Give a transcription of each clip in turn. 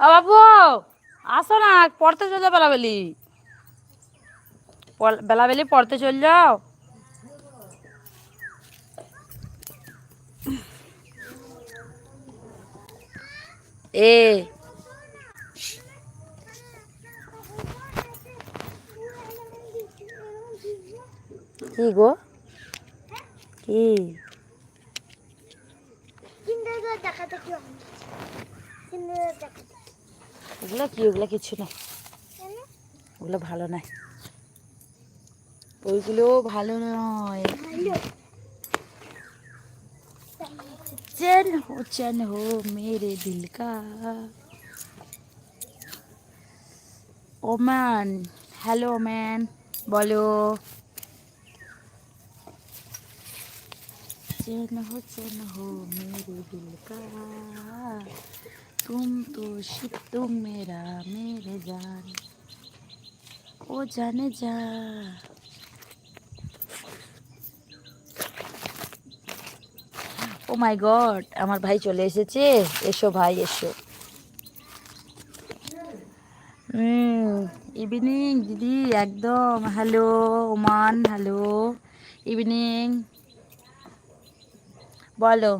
ও বাবু, আসো না, পড়তে চল যাও বেলাবেলি বেলাবেলি পড়তে চল যাও। এ, কি গো? কি? দেখাতে কি দেখাতে ওগুলো কি ওগুলো কিছু না ওগুলো ভালো নয় ওইগুলো ভালো নয় चैन हो चैन हो मेरे दिल का ওম্যান হ্যালো ম্যান বলো चैन हो चैन हो मेरे दिल का तुम तो शिप तुम मेरा मेरे जान ও জানে যা ও মাই গড আমার ভাই চলে এসেছে এসো ভাই এসো হুম ইভিনিং দিদি একদম হ্যালো ওমান হ্যালো ইভিনিং বলো।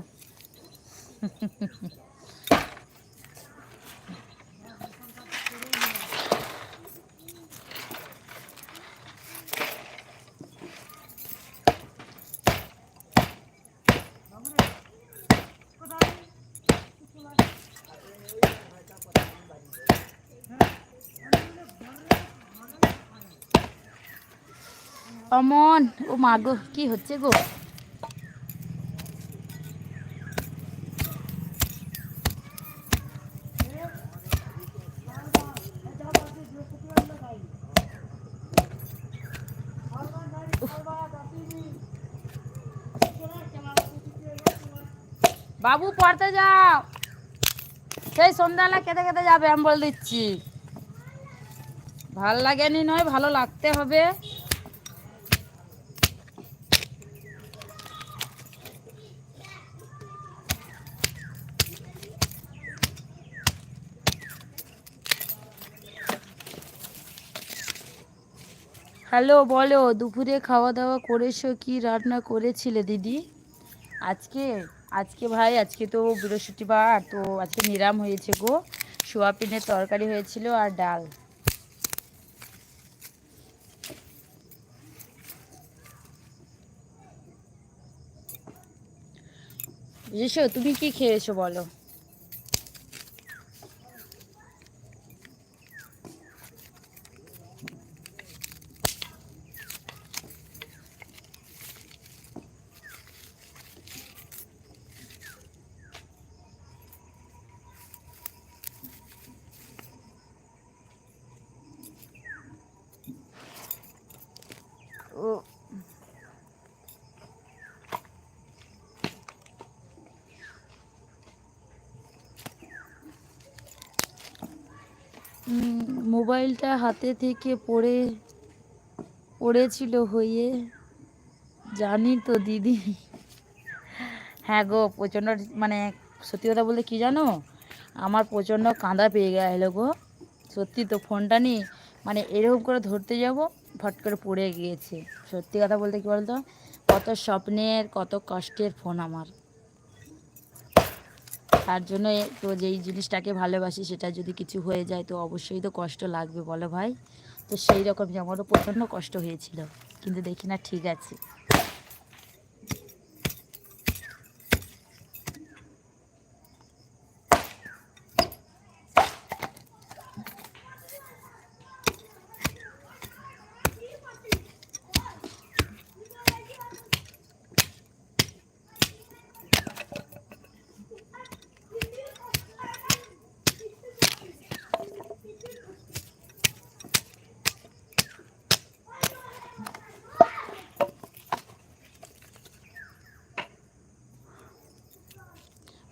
অমন ও মা গো কি হচ্ছে গো? বাবু পড়তে যাও। সেই সন্ধ্যাবেলা কেটে কেটে যাবে, আমি বলে দিচ্ছি। ভালো লাগেনি নয়, ভালো লাগতে হবে। হ্যালো, বলো, দুপুরে খাওয়া দাওয়া করেছ কি রান্না করেছিলে দিদি? আজকে? আজকে ভাই, আজকে তো বৃহস্পতিবার, তো আজকে নিরাম হয়েছে গো। সোয়াবিনের তরকারি হয়েছিল আর ডাল। তুমি কি খেয়েছো বলো? মোবাইলটা হাতে থেকে পড়ে, পড়েছিল হয়ে। জানি তো দিদি। হ্যাঁ গো, প্রচণ্ড মানে সত্যি কথা বলতে কি জানো? আমার প্রচণ্ড কাঁদা পেয়ে গেল গো। সত্যি তো ফোনটা নিয়ে মানে এরকম করে ধরতে যাব। ফট করে পড়ে গিয়েছে। সত্যি কথা বলতে কী বলতো? কত স্বপ্নের, কত কষ্টের ফোন আমার। তার জন্য তো যেই জিনিসটাকে ভালোবাসি, সেটা যদি কিছু হয়ে যায়, তো অবশ্যই তো কষ্ট লাগবে, বলো ভাই? তো সেই রকম আমারও প্রচণ্ড কষ্ট হয়েছিল। কিন্তু দেখি না ঠিক আছে।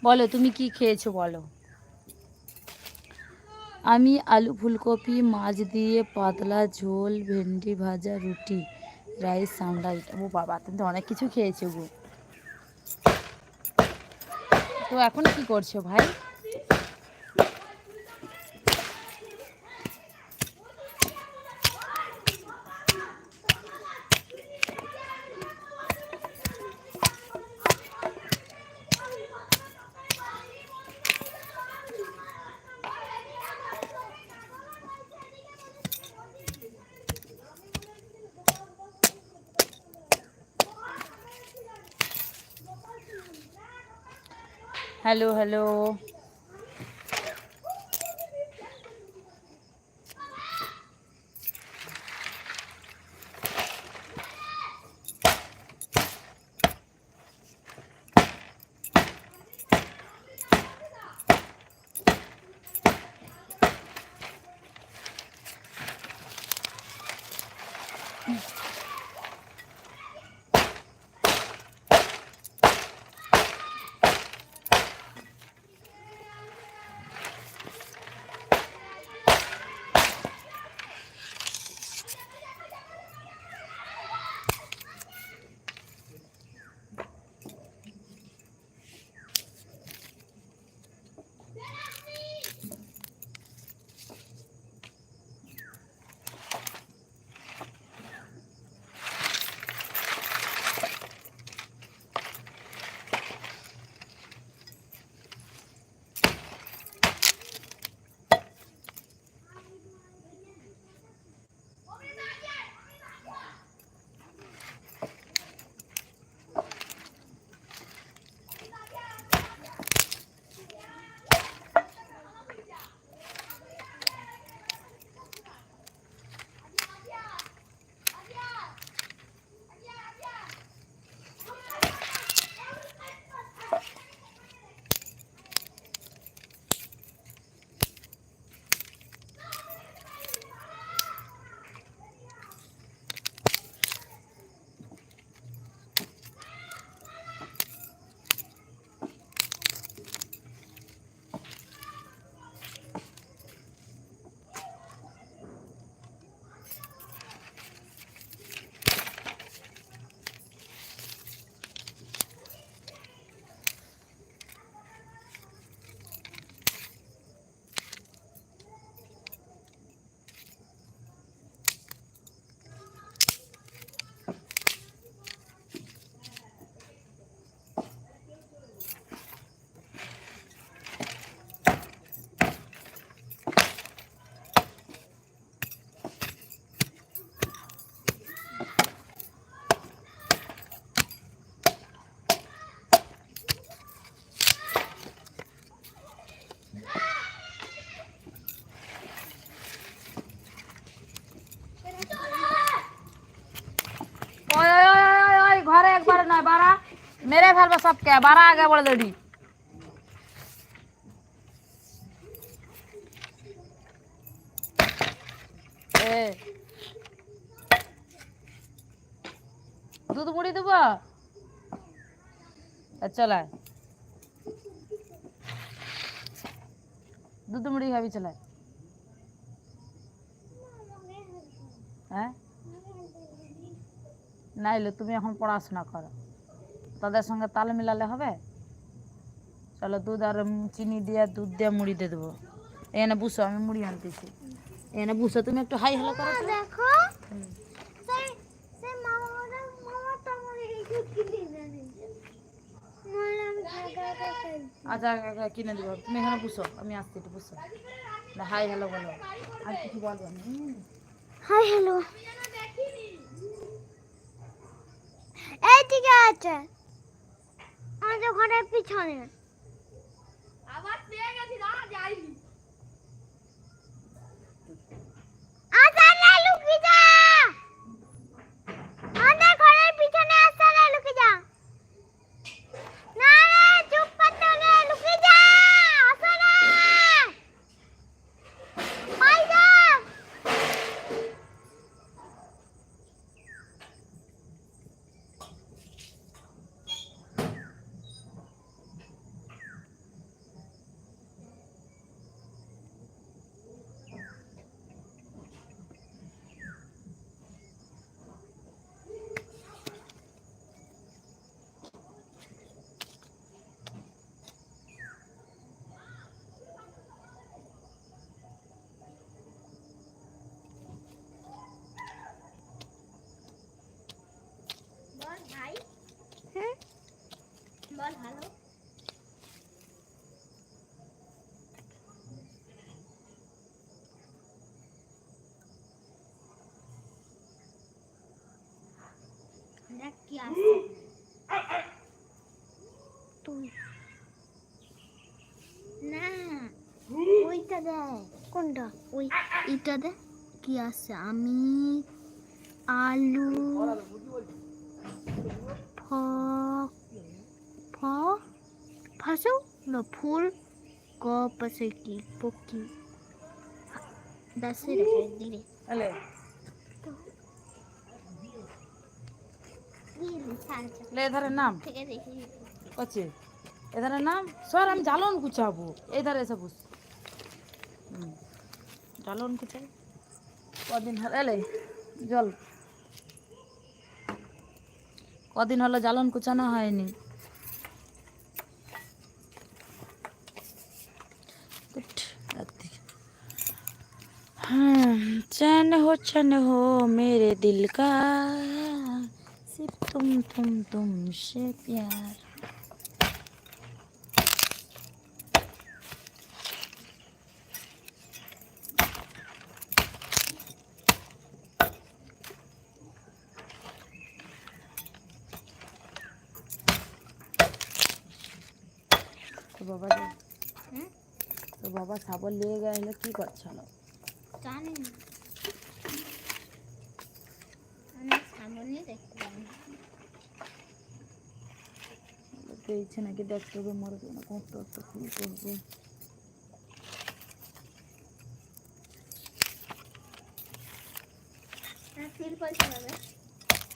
বলো, তুমি কি খেয়েছো বলো? আমি আলু ফুলকপি, মাছ দিয়ে পাতলা ঝোল, ভেন্ডি ভাজা, রুটি, রাইস সামলাই ও বাবা, তুমি তো অনেক কিছু খেয়েছো গো। তো এখন কি করছ ভাই? হ্যালো হ্যালো মেরে ফেলবে সবকে বাড়া আগে বলে দেবি এ দুধ মুড়ি দেবো চলে দুধ মুড়ি খাবি চলে হ্যাঁ নাইলে তুমি এখন পড়াশোনা করো তাদের সঙ্গে তাল মিলালে হবে? চলো দুধ আর চিনি দিয়ে দুধ দিয়ে মুড়ি দিয়ে দেবো। এখানে বুসো আমি মুড়ি আনতেছি। এখানে বুসো তুমি একটু হাই হ্যালো করো। দেখো। আচ্ছা আচ্ছা, আচ্ছা, কিনে দেবো। তুমি এখানে বুসো আমি আসছি একটু বুসো হাই হ্যালো বলো। আর কিছু বলব হাই হ্যালো। এই ঠিক আছে। আমাদের ঘরের পিছনে। আবার পেয়ে গেছি দাঁড়া যাইনি। আচ্ছা না লুকিয়ে যা কি আছে? না কোনটা? ওই দে। কি আসছে আমি, আলু, ফ ফ ফাঁসাও না, ফুল। ক আছে কি? পকি। দাসে রেখে দিলে আলে লে এধারে নাম থেকে দেখি আছে এধারে নাম সর আমি জ্বালন কুচাবো এই ধারে এসে বস হুম জ্বালন কুচাই কদিন হলো এলে জল কদিন হলো জ্বালন কুচানো হয়নি उठ, आती। हाँ चैन हो चैन हो मेरे दिल का सिर्फ तुम तुम तुमसे प्यार তো বাবা রে, হুম তো বাবা সাবল নিয়ে গেলে কি করছিল জানি সামনে দেখতে ইচ্ছে নাকি দেখতে হবে মরবে না কত ফুল করবে।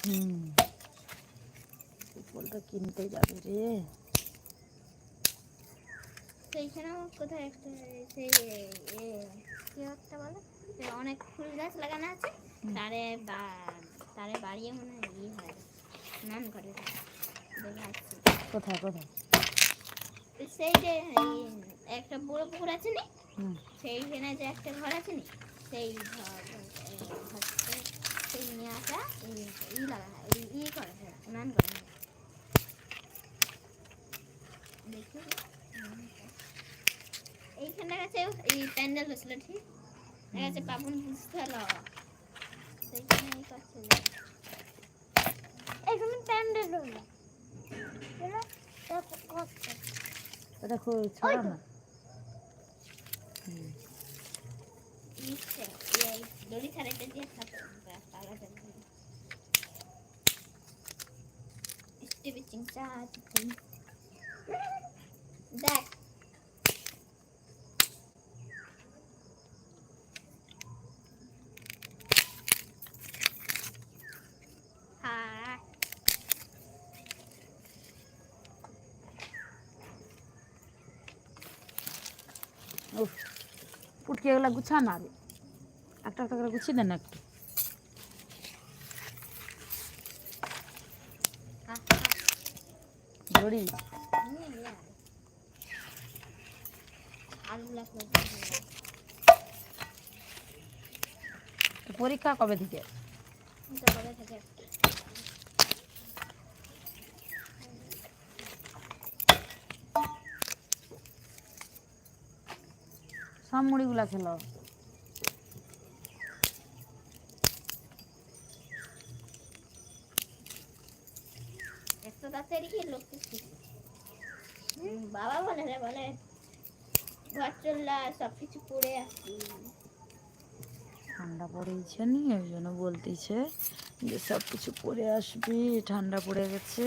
হুম। ফুলটা কিনতে যাবে রে। কোথায় একটা সেই কি একটা বলে? অনেক ফুল গাছ লাগানো আছে। তারে বা- তারে বাড়িয়ে মনে হয় ইয়ে হয়। স্নান করে কোথায় কোথায়? সেই যে একটা বড় পুকুর আছে নি? সেইখানে যে একটা ঘর আছে নি? সেই ঘর সেই নিয়ে আসা ই এই ই করে স্নান করে দেখি। এইখানে কাছে এই প্যান্ডেল হয়েছিল ঠিক? যাচ্ছে পাবন বুঝতে হলো এখানে প্যান্ডেল হলো এটা খুব ছড়া না দড়ি ছাড়াইতে দিয়ে থাকে তালা জন্য স্টিভি চিংচা দেখ হ্যাঁ উফ ফুটকে এগুলো গুছা না রে একটা একটা করে গুছিয়ে দেন একটু হ্যাঁ দড়ি আলু লাগল তো পরীক্ষা কবে থেকে কবে থেকে সব মুড়িগুলা খেলো। এত তাড়াতাড়ি বাবা বলে রে বলে ঘর চললা সব কিছু পড়ে আসছি ঠান্ডা পড়েছে নি ওই জন্য বলতেছে যে সব কিছু পরে আসবি ঠান্ডা পড়ে গেছে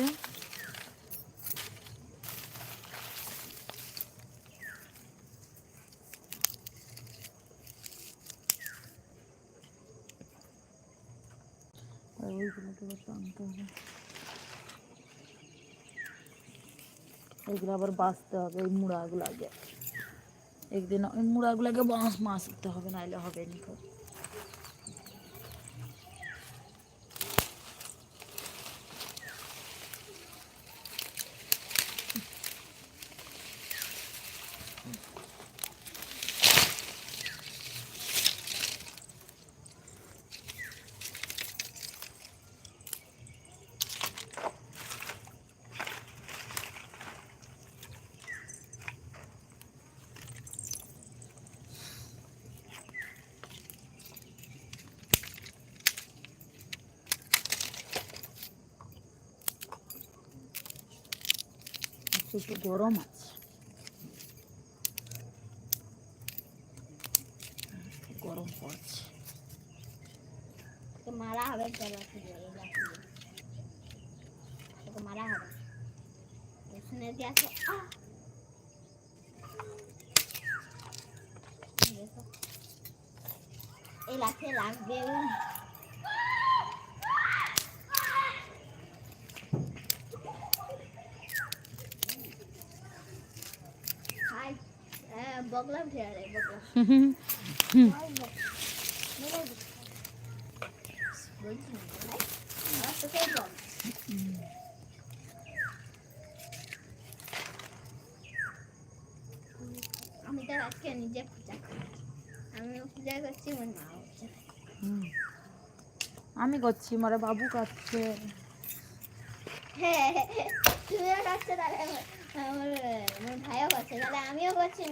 আর ওইগুলোকে আবার টানতে হবে এগুলো আবার বাঁচতে হবে, এই মুড়াগুলো আগে একদিন ওই মুড়াগুলোকে বাঁশ মাছতে হবে নাহলে হবে নি একটু গরম আছে গরম পড়ছে মারা হবে মারা হবে শুনে আসো এই লাঠি লাগবে হাই আহ, বগলা উঠে আরে বগলা বলছি না, ভাই। আমার তোকেই বল। আমি পূজা করছি আমার পূজা আমি করছি মরে বাবু কাচ্ছে হ্যাঁ তুমিও করছ তাহলে, আমার আমার আমার ভাইও করছে তাহলে আমিও করছি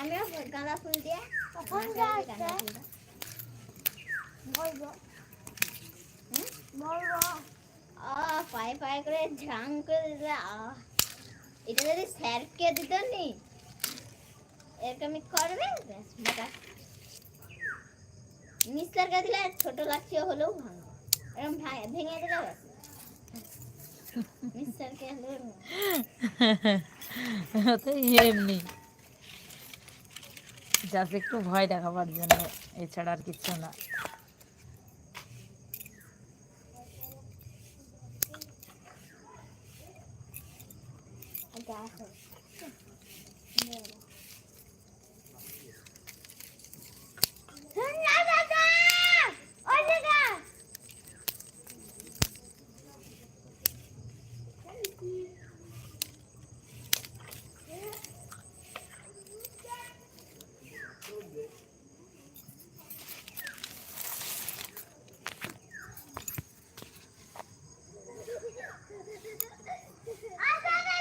আমিও গাঁদা ফুল দিয়ে কখন গাঁদা যাচ্ছে? ফুল দিয়ে। বলব বলব পায়ে পায়ে করে ঝাং করে দিলে এটা যদি স্যারকে দিত নি করবে দিলে ছোট লাঠি হলেও ভাঙবে এরকম ভেঙে দিলে ব্যাস এমনি। জাস্ট একটু ভয় দেখাবার জন্য এছাড়া আর কিছু না। এটা আছে